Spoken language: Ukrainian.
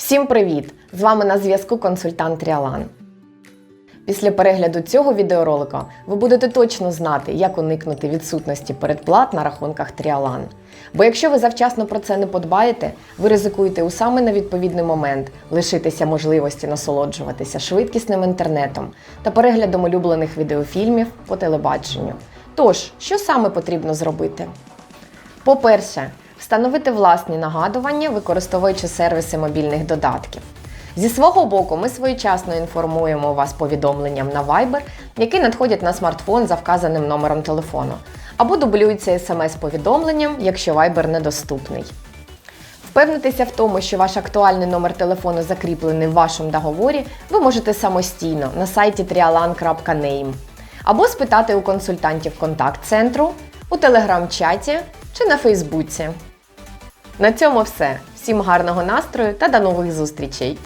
Всім привіт! З вами на зв'язку консультант Тріалан. Після перегляду цього відеоролика ви будете точно знати, як уникнути відсутності передплат на рахунках Тріалан. Бо якщо ви завчасно про це не подбаєте, ви ризикуєте у саме невідповідний момент лишитися можливості насолоджуватися швидкісним інтернетом та переглядом улюблених відеофільмів по телебаченню. Тож, що саме потрібно зробити? По-перше, встановити власні нагадування, використовуючи сервіси мобільних додатків. Зі свого боку, ми своєчасно інформуємо вас повідомленням на Viber, які надходять на смартфон за вказаним номером телефону, або дублюються смс-повідомленням, якщо Viber недоступний. Впевнитися в тому, що ваш актуальний номер телефону закріплений в вашому договорі, ви можете самостійно на сайті trialan.name або спитати у консультантів контакт-центру, у телеграм-чаті чи на Фейсбуці. На цьому все. Всім гарного настрою та до нових зустрічей!